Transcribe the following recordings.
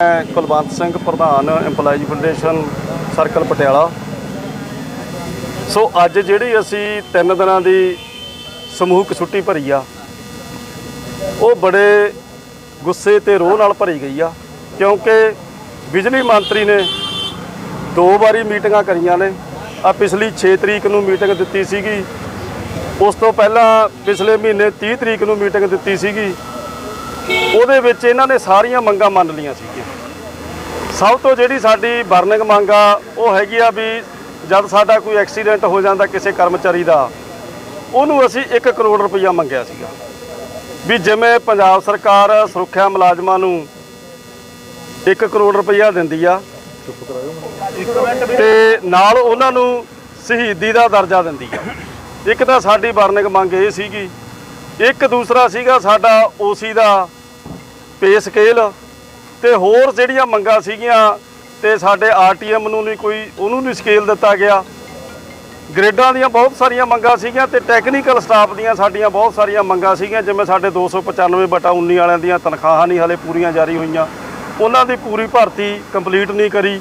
ਮੈਂ ਕੁਲਵੰਤ ਸਿੰਘ, ਪ੍ਰਧਾਨ EMPLOYEES federation circle Patiala. So ਅੱਜ ਜਿਹੜੀ ਅਸੀਂ ਤਿੰਨ ਦਿਨਾਂ ਦੀ ਸਮੂਹਕ ਛੁੱਟੀ ਭਰੀ ਆ, ਉਹ ਬੜੇ ਗੁੱਸੇ ਤੇ ਰੋਹ ਨਾਲ ਭਰੀ ਗਈ ਆ, ਕਿਉਂਕਿ ਬਿਜਲੀ ਮੰਤਰੀ ਨੇ ਦੋ ਵਾਰੀ ਮੀਟਿੰਗਾਂ ਕਰੀਆਂ ਨੇ। ਆ ਪਿਛਲੀ 6 ਤਰੀਕ ਨੂੰ ਮੀਟਿੰਗ ਦਿੱਤੀ ਸੀਗੀ, ਉਸ ਤੋਂ ਪਹਿਲਾਂ ਪਿਛਲੇ ਮਹੀਨੇ 30 ਤਰੀਕ ਨੂੰ ਮੀਟਿੰਗ ਦਿੱਤੀ ਸੀਗੀ। ਉਹਦੇ ਵਿੱਚ ਇਹਨਾਂ ਨੇ ਸਾਰੀਆਂ ਮੰਗਾਂ ਮੰਨ ਲਈਆਂ ਸੀਗੀਆਂ ਸਭ ਤੋਂ ਜਿਹੜੀ ਸਾਡੀ ਵਰਨਿੰਗ ਮੰਗ ਆ, ਉਹ ਹੈਗੀ ਆ ਵੀ ਜਦ ਸਾਡਾ ਕੋਈ ਐਕਸੀਡੈਂਟ ਹੋ ਜਾਂਦਾ ਕਿਸੇ ਕਰਮਚਾਰੀ ਦਾ, ਉਹਨੂੰ ਅਸੀਂ 1 ਕਰੋੜ ਰੁਪਈਆ ਮੰਗਿਆ ਸੀਗਾ। ਵੀ ਜਿਵੇਂ ਪੰਜਾਬ ਸਰਕਾਰ ਸੁਰੱਖਿਆ ਮੁਲਾਜ਼ਮਾਂ ਨੂੰ 1 ਕਰੋੜ ਰੁਪਈਆ ਦਿੰਦੀ ਆ, ਤੇ ਨਾਲ ਉਹਨਾਂ ਨੂੰ ਸ਼ਹੀਦੀ ਦਾ ਦਰਜਾ ਦਿੰਦੀ ਆ। ਇੱਕ ਤਾਂ ਸਾਡੀ ਬਰਨਿੰਗ ਮੰਗ ਇਹ ਸੀਗੀ, ਇੱਕ ਦੂਸਰਾ ਸੀਗਾ ਸਾਡਾ ਓਸੀ ਦਾ ਪੇ ਸਕੇਲ ਤੇ ਹੋਰ ਜਿਹੜੀਆਂ ਮੰਗਾਂ ਸੀਗੀਆਂ ਤੇ ਸਾਡੇ ਆਰਟੀਐਮ ਨੂੰ ਨਹੀਂ ਕੋਈ, ਉਹਨੂੰ ਨਹੀਂ ਸਕੇਲ ਦਿੱਤਾ ਗਿਆ। ਗ੍ਰੇਡਾਂ ਦੀਆਂ ਬਹੁਤ ਸਾਰੀਆਂ ਮੰਗਾਂ ਸੀਗੀਆਂ ਤੇ ਟੈਕਨੀਕਲ ਸਟਾਫ ਦੀਆਂ ਸਾਡੀਆਂ ਬਹੁਤ ਸਾਰੀਆਂ ਮੰਗਾਂ ਸੀਗੀਆਂ, ਜਿਵੇਂ ਸਾਡੇ 295 ਬਟਾ 19 ਵਾਲਿਆਂ ਦੀਆਂ ਤਨਖਾਹਾਂ ਨਹੀਂ ਹਲੇ ਪੂਰੀਆਂ ਜਾਰੀ ਹੋਈਆਂ। ਉਹਨਾਂ ਦੀ ਪੂਰੀ ਭਰਤੀ ਕੰਪਲੀਟ ਨਹੀਂ ਕਰੀ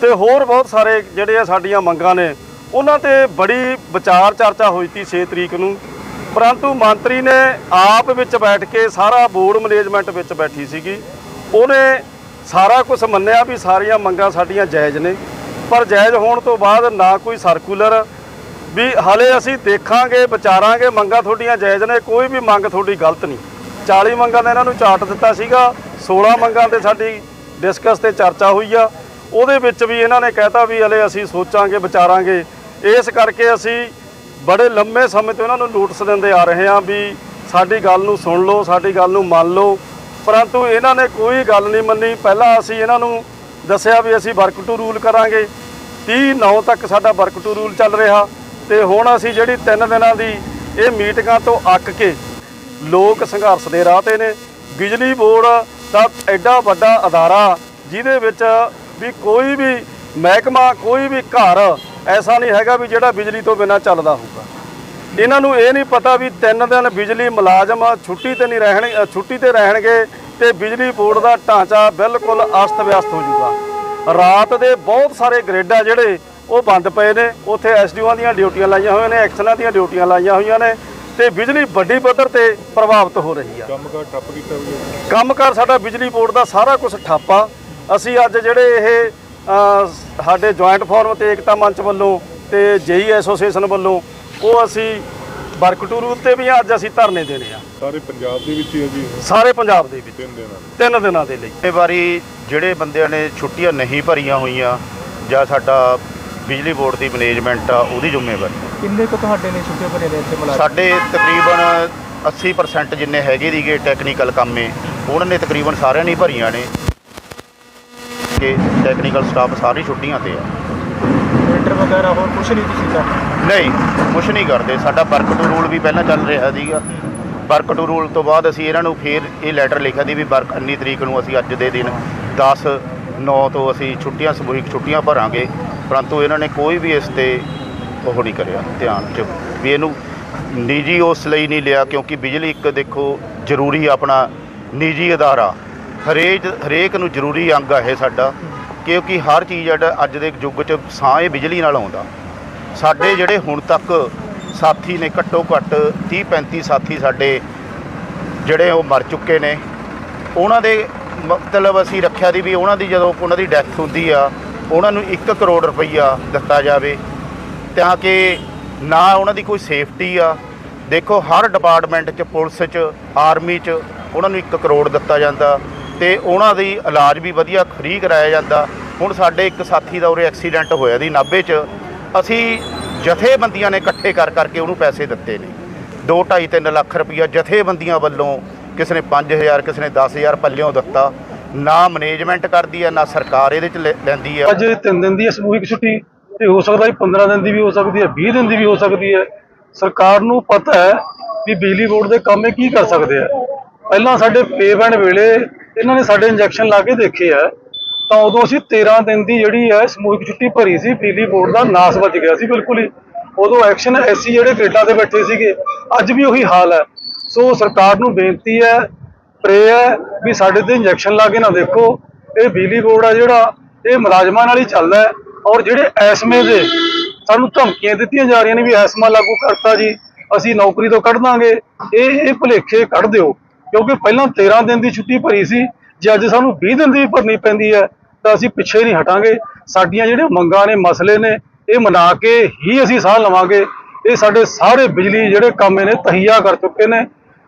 ਤੇ ਹੋਰ ਬਹੁਤ ਸਾਰੇ ਜਿਹੜੇ ਆ ਸਾਡੀਆਂ ਮੰਗਾਂ ਨੇ, ਉਹਨਾਂ ਤੇ ਬੜੀ ਵਿਚਾਰ ਚਰਚਾ ਹੋਈ ਸੀ 6 ਤਰੀਕ ਨੂੰ। ਪਰੰਤੂ ਮੰਤਰੀ ਨੇ ਆਪ ਵਿੱਚ ਬੈਠ ਕੇ ਸਾਰਾ ਬੋਰਡ ਮੈਨੇਜਮੈਂਟ ਵਿੱਚ ਬੈਠੀ ਸੀਗੀ। ਉਹਨੇ ਸਾਰਾ ਕੁਝ ਮੰਨਿਆ ਵੀ ਸਾਰੀਆਂ ਮੰਗਾਂ ਸਾਡੀਆਂ ਜਾਇਜ਼ ਨੇ, ਪਰ ਜਾਇਜ਼ ਹੋਣ ਤੋਂ ਬਾਅਦ ਨਾ ਕੋਈ ਸਰਕੂਲਰ ਵੀ ਹਲੇ ਅਸੀਂ ਦੇਖਾਂਗੇ, ਵਿਚਾਰਾਂਗੇ, ਮੰਗਾਂ ਤੁਹਾਡੀਆਂ ਜਾਇਜ਼ ਨੇ, ਕੋਈ ਵੀ ਮੰਗ ਤੁਹਾਡੀ ਗਲਤ ਨਹੀਂ। 40 ਮੰਗਾਂ ਦਾ ਇਹਨਾਂ ਨੂੰ ਚਾਰਟ ਦਿੱਤਾ ਸੀਗਾ 16 ਮੰਗਾਂ ਤੇ ਸਾਡੀ ਡਿਸਕਸ ਤੇ ਚਰਚਾ ਹੋਈ ਆ। ਉਹਦੇ ਵਿੱਚ ਵੀ ਇਹਨਾਂ ਨੇ ਕਹਿਤਾ ਵੀ ਹਲੇ ਅਸੀਂ ਸੋਚਾਂਗੇ, ਵਿਚਾਰਾਂਗੇ। ਇਸ ਕਰਕੇ ਅਸੀਂ ਬੜੇ ਲੰਮੇ ਸਮੇਂ ਤੋਂ ਇਹਨਾਂ ਨੂੰ ਨੋਟਿਸ ਦਿੰਦੇ ਆ ਰਹੇ ਹਾਂ ਵੀ ਸਾਡੀ ਗੱਲ ਨੂੰ ਸੁਣ ਲਓ, ਸਾਡੀ ਗੱਲ ਨੂੰ ਮੰਨ ਲਓ। ਪਰੰਤੂ ਇਹਨਾਂ ਨੇ ਕੋਈ ਗੱਲ ਨਹੀਂ ਮੰਨੀ। ਪਹਿਲਾਂ ਅਸੀਂ ਇਹਨਾਂ ਨੂੰ ਦੱਸਿਆ ਵੀ ਅਸੀਂ ਵਰਕ ਟੂ ਰੂਲ ਕਰਾਂਗੇ। 30 9 ਤੱਕ ਸਾਡਾ ਵਰਕ ਟੂ ਰੂਲ ਚੱਲ ਰਿਹਾ ਤੇ ਹੁਣ ਅਸੀਂ ਜਿਹੜੀ 3 ਦਿਨਾਂ ਦੀ ਇਹ ਮੀਟਿੰਗਾਂ ਤੋਂ ਅੱਕ ਕੇ ਲੋਕ ਸੰਘਰਸ਼ ਦੇ ਰਾਹ ਤੇ ਨੇ। ਬਿਜਲੀ ਬੋਰਡ ਦਾ ਐਡਾ ਵੱਡਾ ਅਦਾਰਾ ਜਿਹਦੇ ਵਿੱਚ ਵੀ ਕੋਈ ਵੀ ਮਹਿਕਮਾ, ਕੋਈ ਵੀ ਘਰ ਐਸਾ ਨਹੀਂ ਹੈਗਾ ਵੀ ਜਿਹੜਾ ਬਿਜਲੀ ਤੋਂ ਬਿਨਾਂ ਚੱਲਦਾ ਹੋਊਗਾ। ਇਹਨਾਂ ਨੂੰ ਇਹ ਨਹੀਂ ਪਤਾ ਵੀ ਤਿੰਨ ਦਿਨ ਬਿਜਲੀ ਮੁਲਾਜ਼ਮ ਛੁੱਟੀ ਤੇ ਨਹੀਂ ਰਹਿਣ ਛੁੱਟੀ ਤੇ ਰਹਿਣਗੇ ਤੇ ਬਿਜਲੀ ਬੋਰਡ ਦਾ ਢਾਂਚਾ ਬਿਲਕੁਲ ਅਸਤ ਵਿਅਸਤ ਹੋ ਜਾਊਗਾ। ਰਾਤ ਦੇ ਬਹੁਤ ਸਾਰੇ ਗ੍ਰਿਡ ਆ ਜਿਹੜੇ ਉਹ ਬੰਦ ਪਏ ਨੇ। ਉੱਥੇ ਐਸਡੀਓਆਂ ਦੀਆਂ ਡਿਊਟੀਆਂ ਲਾਈਆਂ ਹੋਈਆਂ ਨੇ ਐਕਸ਼ਨਾਂ ਦੀਆਂ ਡਿਊਟੀਆਂ ਲਾਈਆਂ ਹੋਈਆਂ ਨੇ ਤੇ ਬਿਜਲੀ ਵੱਡੀ ਪੱਧਰ ਤੇ ਪ੍ਰਭਾਵਿਤ ਹੋ ਰਹੀ ਆ। ਕੰਮ ਕਾਰ ਠੱਪ ਕੀਤਾ ਹੋਇਆ। ਕੰਮਕਾਰ ਸਾਡਾ ਬਿਜਲੀ ਬੋਰਡ ਦਾ ਸਾਰਾ ਕੁਝ ਠੱਪਾ ਅਸੀਂ ਅੱਜ ਜਿਹੜੇ ਇਹ ਸਾਡੇ ਜੁਆਇੰਟ ਫੋਰਮ ਤੇ ਏਕਤਾ ਮੰਚ ਵੱਲੋਂ ਤੇ ਜੇਈ ਐਸੋਸੀਏਸ਼ਨ ਵੱਲੋਂ ਉਹ ਅਸੀਂ ਵਰਕ ਟੂ ਰੂਲ ਤੇ ਵੀ ਅੱਜ ਅਸੀਂ ਧਰਨੇ ਦੇਣੇ ਆ। ਸਾਰੇ ਪੰਜਾਬ ਦੇ ਵਿੱਚ ਹੀ ਹੈ ਜੀ ਸਾਰੇ ਪੰਜਾਬ ਦੇ ਵਿੱਚ। ਤਿੰਨ ਦਿਨਾਂ ਦੇ। ਤਿੰਨ ਦਿਨਾਂ ਦੇ ਲਈ। ਇਹ ਵਾਰੀ ਜਿਹੜੇ ਬੰਦਿਆਂ ਨੇ ਛੁੱਟੀਆਂ ਨਹੀਂ ਭਰੀਆਂ ਹੋਈਆਂ ਜਾਂ ਸਾਡਾ ਬਿਜਲੀ ਬੋਰਡ ਦੀ ਮੈਨੇਜਮੈਂਟ ਆ ਉਹਦੀ ਜ਼ਿੰਮੇਵਾਰੀ। ਕਿੰਨੇ ਕੁ ਤੁਹਾਡੇ ਨੇ ਛੁੱਟੀਆਂ ਭਰੀਆਂ ਨੇ ਇੱਥੇ ਮੁਲਾਜ਼ਮ? ਸਾਡੇ ਤਕਰੀਬਨ 80% ਜਿੰਨੇ ਹੈਗੇ ਦੀਗੇ ਟੈਕਨੀਕਲ ਕੰਮੇ ਉਹਨਾਂ ਨੇ ਤਕਰੀਬਨ ਸਾਰਿਆਂ ਨੇ ਭਰੀਆਂ ਨੇ। ਕਿ ਟੈਕਨੀਕਲ ਸਟਾਫ ਸਾਰੀ ਛੁੱਟੀਆਂ ਤੇ ਆ। ਪ੍ਰਿੰਟਰ ਵਗੈਰਾ ਹੋਰ ਕੁਝ ਨਹੀਂ ਤੁਸੀਂ ਕਰਦੇ ਨਹੀਂ ਕੁਛ ਨਹੀਂ ਕਰਦੇ। ਸਾਡਾ ਵਰਕ ਟੂ ਰੂਲ ਵੀ ਪਹਿਲਾਂ ਚੱਲ ਰਿਹਾ ਸੀਗਾ। ਵਰਕ ਟੂ ਰੂਲ ਤੋਂ ਬਾਅਦ ਅਸੀਂ ਇਹਨਾਂ ਨੂੰ ਫੇਰ ਇਹ ਲੈਟਰ ਲਿਖਿਆ ਦੀ ਵੀ ਵਰਕ 19 ਤਰੀਕ ਨੂੰ ਅਸੀਂ ਅੱਜ ਦੇ ਦਿਨ 10 9 ਤੋਂ ਅਸੀਂ ਛੁੱਟੀਆਂ ਸਮੂਹਿਕ ਛੁੱਟੀਆਂ ਭਰਾਂਗੇ। ਪਰੰਤੂ ਇਹਨਾਂ ਨੇ ਕੋਈ ਵੀ ਇਸ ਤੇ ਉਹ ਨਹੀਂ ਕਰਿਆ ਧਿਆਨ ਚ। ਵੀ ਇਹਨੂੰ ਨਿੱਜੀ ਉਸ ਲਈ ਨਹੀਂ ਲਿਆ ਕਿਉਂਕਿ ਬਿਜਲੀ ਇੱਕ ਦੇਖੋ ਜ਼ਰੂਰੀ ਆਪਣਾ ਨਿੱਜੀ ਅਦਾਰਾ ਹਰੇਕ ਹਰੇਕ ਨੂੰ ਜ਼ਰੂਰੀ ਅੰਗ ਹੈ ਇਹ ਸਾਡਾ, ਕਿਉਂਕਿ ਹਰ ਚੀਜ਼ ਜਿਹੜਾ ਅੱਜ ਦੇ ਯੁੱਗ 'ਚ ਸਾਹ ਇਹ ਬਿਜਲੀ ਨਾਲ ਆਉਂਦਾ। ਸਾਡੇ ਜਿਹੜੇ ਹੁਣ ਤੱਕ ਸਾਥੀ ਨੇ ਘੱਟੋ ਘੱਟ 30 35 ਸਾਥੀ ਸਾਡੇ ਜਿਹੜੇ ਉਹ ਮਰ ਚੁੱਕੇ ਨੇ, ਉਹਨਾਂ ਦੇ ਮਤਲਬ ਅਸੀਂ ਰੱਖਿਆ ਦੀ ਵੀ ਉਹਨਾਂ ਦੀ ਜਦੋਂ ਉਹਨਾਂ ਦੀ ਡੈਥ ਹੁੰਦੀ ਆ, ਉਹਨਾਂ ਨੂੰ 1 ਕਰੋੜ ਰੁਪਈਆ ਦਿੱਤਾ ਜਾਵੇ, ਤਾਂ ਕਿ ਨਾ ਉਹਨਾਂ ਦੀ ਕੋਈ ਸੇਫਟੀ ਆ। ਦੇਖੋ, ਹਰ ਡਿਪਾਰਟਮੈਂਟ 'ਚ, ਪੁਲਿਸ 'ਚ ਆਰਮੀ 'ਚ ਉਹਨਾਂ ਨੂੰ 1 ਕਰੋੜ ਦਿੱਤਾ ਜਾਂਦਾ। ਤੇ ਉਹਨਾਂ ਦੀ ਇਲਾਜ ਵੀ ਵਧੀਆ ਫ੍ਰੀ ਕਰਾਇਆ ਜਾਂਦਾ। ਹੁਣ ਸਾਡੇ ਇੱਕ ਸਾਥੀ ਦਾ ਉਰੇ ਐਕਸੀਡੈਂਟ ਹੋਇਆ ਦੀ ਨਾਭੇ 'ਚ। ਅਸੀਂ ਜਥੇਬੰਦੀਆਂ ਨੇ ਇਕੱਠੇ ਕਰ ਕਰਕੇ ਉਹਨੂੰ ਪੈਸੇ ਦਿੱਤੇ ਨੇ। 2 2.5 3 ਲੱਖ ਰੁਪਈਆ ਜਥੇਬੰਦੀਆਂ ਵੱਲੋਂ ਕਿਸੇ ਨੇ 5000 ਕਿਸੇ ਨੇ 10000 ਪੱਲਿਓਂ ਦਿੱਤਾ। ਨਾ ਮੈਨੇਜਮੈਂਟ ਕਰਦੀ ਹੈ, ਨਾ ਸਰਕਾਰ ਇਹਦੇ 'ਚ ਲੈ- ਲੈਂਦੀ ਹੈ। ਅੱਜ 3 ਦਿਨ ਦੀ ਹੈ ਸਮੂਹਿਕ ਛੁੱਟੀ ਇਹ ਹੋ ਸਕਦਾ ਹੈ 15 ਦਿਨ ਦੀ ਵੀ ਹੋ ਸਕਦੀ ਹੈ 20 ਦਿਨ ਦੀ ਵੀ ਹੋ ਸਕਦੀ ਹੈ। ਸਰਕਾਰ ਨੂੰ ਪਤਾ ਹੈ ਵੀ ਬਿਜਲੀ ਬੋਰਡ ਦੇ ਕੰਮ ਇਹ ਕੀ ਕਰ ਸਕਦੇ ਆ। ਪਹਿਲਾਂ ਸਾਡੇ ਪੇਮੈਂਟ ਵੇਲੇ ਇਹਨਾਂ ਨੇ ਸਾਡੇ ਇੰਜੈਕਸ਼ਨ ਲਾ ਕੇ ਦੇਖੇ ਆ, ਤਾਂ ਉਦੋਂ ਅਸੀਂ 13 ਦਿਨ ਦੀ ਜਿਹੜੀ ਹੈ ਸਮੂਹਿਕ ਛੁੱਟੀ ਭਰੀ ਸੀ ਬਿਜਲੀ ਬੋਰਡ ਦਾ ਨਾਸ ਵੱਜ ਗਿਆ ਸੀ ਬਿਲਕੁਲ ਹੀ। ਉਦੋਂ ਐਕਸ਼ਨ ਐਸੀ ਜਿਹੜੇ ਗ੍ਰੇਡਾਂ ਤੇ ਬੈਠੇ ਸੀਗੇ, ਅੱਜ ਵੀ ਉਹੀ ਹਾਲ ਹੈ। ਸੋ ਸਰਕਾਰ ਨੂੰ ਬੇਨਤੀ ਹੈ ਪ੍ਰੇ ਹੈ ਵੀ ਸਾਡੇ ਤੇ ਇੰਜੈਕਸ਼ਨ ਲਾ ਕੇ ਨਾ ਦੇਖੋ। ਇਹ ਬਿਜਲੀ ਬੋਰਡ ਆ ਜਿਹੜਾ, ਇਹ ਮੁਲਾਜ਼ਮਾਂ ਨਾਲ ਹੀ ਚੱਲਦਾ ਹੈ ਔਰ ਜਿਹੜੇ ਐਸਮੇ ਦੇ ਸਾਨੂੰ ਧਮਕੀਆਂ ਦਿੱਤੀਆਂ ਜਾ ਰਹੀਆਂ ਨੇ ਵੀ ਐਸਮਾ ਲਾਗੂ ਕਰਤਾ ਜੀ, ਅਸੀਂ ਨੌਕਰੀ ਤੋਂ ਕੱਢ ਦਾਂਗੇ। ਇਹ ਇਹ ਭੁਲੇਖੇ ਕੱਢ ਦਿਓ। ਕਿਉਂਕਿ ਪਹਿਲਾਂ 13 ਦਿਨ ਦੀ ਛੁੱਟੀ ਭਰੀ ਸੀ, ਜੇ ਅੱਜ ਸਾਨੂੰ 20 ਦਿਨ ਦੀ ਭਰਨੀ ਪੈਂਦੀ ਹੈ, ਤਾਂ ਅਸੀਂ ਪਿੱਛੇ ਨਹੀਂ ਹਟਾਂਗੇ। ਸਾਡੀਆਂ ਜਿਹੜੀਆਂ ਮੰਗਾਂ ਨੇ, ਮਸਲੇ ਨੇ, ਇਹ ਮਨਾ ਕੇ ਹੀ ਅਸੀਂ ਸਾਹ ਲਵਾਂਗੇ। ਇਹ ਸਾਡੇ ਸਾਰੇ ਬਿਜਲੀ ਜਿਹੜੇ ਕੰਮ ਨੇ ਤਹੀਆ ਕਰ ਚੁੱਕੇ ਨੇ।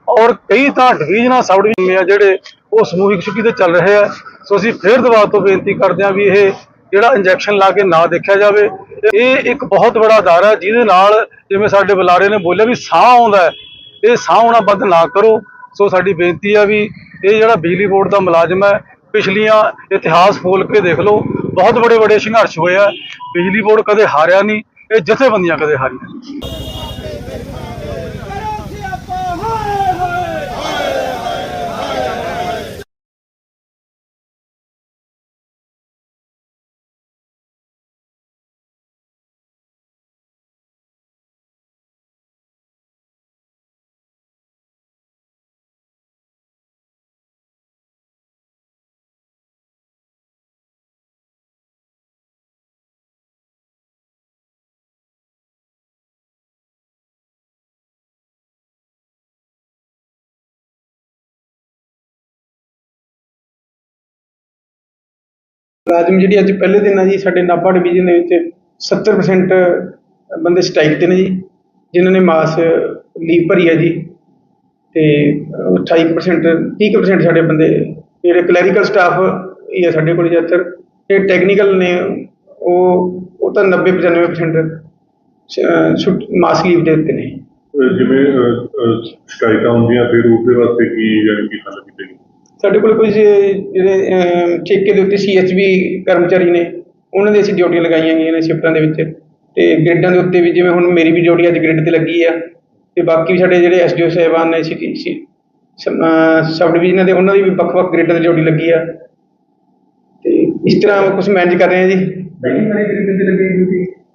ਔਰ ਕਈ ਤਾਂ ਡਿਵੀਜ਼ਨਾਂ ਸਬ ਡਿਵੀਜ਼ਨ ਆ ਜਿਹੜੇ ਉਹ ਸਮੂਹਿਕ ਛੁੱਟੀ ਤੇ ਚੱਲ ਰਹੇ ਆ। ਸੋ ਅਸੀਂ ਫੇਰ ਦੁਬਾਰਾ ਤੋਂ ਬੇਨਤੀ ਕਰਦੇ ਹਾਂ ਵੀ ਇਹ ਜਿਹੜਾ ਇੰਜੈਕਸ਼ਨ ਲਾ ਕੇ ਨਾ ਦੇਖਿਆ ਜਾਵੇ। ਇਹ ਇੱਕ ਬਹੁਤ ਬੜਾ ਦਰ ਹੈ ਜਿਹਦੇ ਨਾਲ ਜਿਵੇਂ ਸਾਡੇ ਬੁਲਾਰੇ ਨੇ ਬੋਲਿਆ ਵੀ ਸਾਹ ਆਉਂਦਾ ਇਹ ਸਾਹ ਆਉਣਾ ਬੰਦ ਨਾ ਕਰੋ। ਸੋ ਸਾਡੀ ਬੇਨਤੀ ਆ ਵੀ ਇਹ ਜਿਹੜਾ ਬਿਜਲੀ ਬੋਰਡ ਦਾ ਮੁਲਾਜ਼ਮ ਹੈ, ਪਿਛਲੀਆਂ ਇਤਿਹਾਸ ਫੋਲ ਕੇ ਦੇਖ ਲਓ, ਬਹੁਤ ਬੜੇ ਬੜੇ ਸੰਘਰਸ਼ ਹੋਏ ਆ। ਬਿਜਲੀ ਬੋਰਡ ਕਦੇ ਹਾਰਿਆ ਨਹੀਂ, ਇਹ ਜਥੇਬੰਦੀਆਂ ਕਦੇ ਹਾਰੀਆਂ ਮੁਲਾਜ਼ਮ ਜਿਹੜੀ ਅੱਜ ਪਹਿਲੇ ਦਿਨ ਆ ਜੀ ਸਾਡੇ ਨਾਭਾ ਡਿਵੀਜ਼ਨ ਦੇ ਵਿੱਚ 70% ਬੰਦੇ ਸਟ੍ਰਾਈਕ ਤੇ ਨੇ ਜੀ ਜਿਨ੍ਹਾਂ ਨੇ ਮਾਸ ਲੀਵ ਭਰੀ ਹੈ ਜੀ ਤੇ 28% 30% ਸਾਡੇ ਬੰਦੇ ਜਿਹੜੇ ਕਲੈਰੀਕਲ ਸਟਾਫ ਹੀ ਹੈ ਸਾਡੇ ਕੋਲ ਜ਼ਿਆਦਾਤਰ ਤੇ ਟੈਕਨੀਕਲ ਨੇ ਉਹ ਉਹ ਤਾਂ 90 95% ਮਾਸ ਲੀਵ ਦੇ ਉੱਤੇ ਨੇ। ਜਿਵੇਂ ਅਹ, ਸ਼ਿਕਾਇਤਾਂ ਹੁੰਦੀਆਂ ਫਿਰ ਉਹਦੇ ਵਾਸਤੇ ਕੀ ਯਾਨੀ ਕਿ ਹੱਲ ਕੀਤੇ ਗਏ ਸਾਡੇ ਕੋਲ ਕੁਝ ਜਿਹੜੇ ਠੇਕੇ ਦੇ ਉੱਤੇ ਸੀਐਚਬੀ ਕਰਮਚਾਰੀ ਨੇ ਉਹਨਾਂ ਦੀ ਅਸੀਂ ਡਿਊਟੀਆਂ ਲਗਾਈਆਂ ਗਈਆਂ ਨੇ ਸ਼ਿਫਟਾਂ ਦੇ ਵਿੱਚ ਤੇ ਗ੍ਰਿਡਾਂ ਦੇ ਉੱਤੇ ਵੀ ਜਿਵੇਂ ਹੁਣ ਮੇਰੀ ਵੀ ਡਿਊਟੀ ਅੱਜ ਗ੍ਰਿਡ ਤੇ ਲੱਗੀ ਆ ਤੇ ਬਾਕੀ ਵੀ ਸਾਡੇ ਜਿਹੜੇ ਐਸਡੀਓ ਸਾਹਿਬਾਨ ਨੇ ਸਿਟੀ ਸਬ ਡਿਵੀਜ਼ਨਾਂ ਦੇ ਉਹਨਾਂ ਦੀ ਵੀ ਵੱਖ-ਵੱਖ ਗ੍ਰਿਡਾਂ ਤੇ ਡਿਊਟੀ ਲੱਗੀ ਆ। ਤੇ ਇਸ ਤਰ੍ਹਾਂ ਕੁਝ ਮੈਨੇਜ ਕਰ ਰਹੇ ਆ ਜੀ।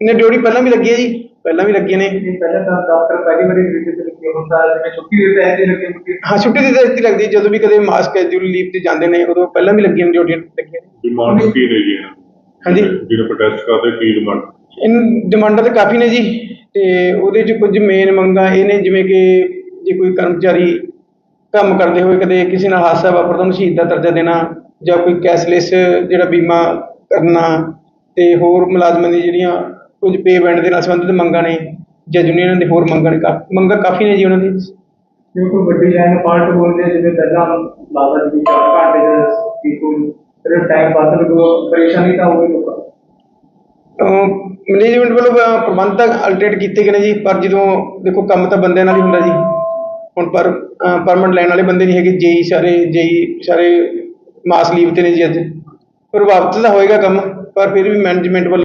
ਨੇ ਡਿਊਟੀ ਪਹਿਲਾਂ ਵੀ ਲੱਗੀ ਹੈ ਜੀ। ਪਹਿਲਾਂ ਵੀ ਲੱਗੀਆਂ ਨੇ। ਪਹਿਲਾਂ ਤਾਂ ਦਫ਼ਤਰ ਪਹਿਲੀ ਵਾਰੀ ਡਿਊਟੀ ਤੇ ਲੱਗੇ ਤਾਂ ਜਿਵੇਂ ਛੁੱਟੀ ਦੇ ਤਹਿਤ ਹੀ ਲੱਗੇ ਕਿਉਂਕਿ ਹਾਂ ਛੁੱਟੀ ਦੀ ਤਾਂ ਇੱਥੇ ਲੱਗਦੀ ਹੈ, ਜਦੋਂ ਵੀ ਕਦੇ ਮਾਸ ਕੈਜੂਅਲ ਲੀਵ ਤੇ ਜਾਂਦੇ ਨੇ ਉਦੋਂ ਪਹਿਲਾਂ ਵੀ ਲੱਗੀਆਂ ਨੇ ਡਿਊਟੀਆਂ ਲੱਗੀਆਂ ਨੇ। ਡਿਮਾਂਡ ਕੀ ਨੇ ਜੀ ਇਹਨਾਂ ਦੀ? ਹਾਂਜੀ। ਜਿਹੜੇ ਪ੍ਰੋਟੈਸਟ ਕਰਦੇ ਕੀ ਡਿਮਾਂਡ ਇਨ ਡਿਮਾਂਡਾਂ ਤਾਂ ਕਾਫੀ ਨੇ ਜੀ ਤੇ ਉਹਦੇ 'ਚ ਕੁਝ ਮੇਨ ਮੰਗਾਂ ਇਹ ਨੇ ਜਿਵੇਂ ਕਿ ਜੇ ਕੋਈ ਕਰਮਚਾਰੀ ਕੰਮ ਕਰਦੇ ਹੋਏ ਕਦੇ ਕਿਸੇ ਨਾਲ ਹਾਦਸਾ ਵਾਪਰਦਾ ਉਹਨੂੰ ਸ਼ਹੀਦ ਦਾ ਦਰਜਾ ਦੇਣਾ ਜਾਂ ਕੋਈ ਕੈਸ਼ਲੈਸ ਜਿਹੜਾ ਬੀਮਾ ਕਰਨਾ ਤੇ ਹੋਰ ਮੁਲਾਜ਼ਮਾਂ ਦੀ ਜਿਹੜੀਆਂ ਕੁਝ ਪੇ ਬੈਂਡ ਦੇ ਨਾਲ ਸੰਬੰਧਿਤ ਮੰਗਾਂ ਨੇ ਜਾਂ ਯੂਨੀਅਨਾਂ ਦੇ ਹੋਰ ਮੰਗਾਂ ਨੇ ਕਾ- ਮੰਗਾਂ ਕਾਫੀ ਨੇ ਜੀ ਉਹਨਾਂ ਦੀ। ਕੋਈ ਵੱਡੀ ਲਾਈਨ ਪਾਲਟ ਬੋਲਦੇ ਜਿਵੇਂ ਪਹਿਲਾਂ ਲਾਦਾ ਜੀ 4 ਘੰਟੇ ਦਾ ਕੀ ਕੋਈ ਫਿਰ ਟਾਈਮ ਬਾਅਦ ਲੱਗੋ ਪਰੇਸ਼ਾਨੀ ਤਾਂ ਹੋਵੇ ਲੋਕਾਂ ਨੂੰ। ਮੈਨੇਜਮੈਂਟ ਵੱਲੋਂ ਅਹ, ਪ੍ਰਬੰਧ ਤਾਂ ਅਲਟਰੇਟ ਕੀਤੇ ਗਏ ਨੇ ਜੀ ਪਰ ਜਦੋਂ ਦੇਖੋ ਕੰਮ ਤਾਂ ਬੰਦਿਆਂ ਨਾਲ ਹੀ ਹੁੰਦਾ ਜੀ। ਹੁਣ ਪਰ ਪਰਮਨੈਂਟ ਲੈਣ ਵਾਲੇ ਬੰਦੇ ਨਹੀਂ ਹੈਗੇ ਜੇਈ ਸਾਰੇ ਜੇਈ ਸਾਰੇ ਮਾਸ ਲੀਵ ਤੇ ਨੇ ਜੀ ਅੱਜ। ਪ੍ਰਭਾਵਿਤ ਤਾਂ ਹੋਏਗਾ ਕੰਮ ਪਰ ਫਿਰ ਵੀ ਮੈਨੇਜਮੈਂਟ ਵੱਲੋਂ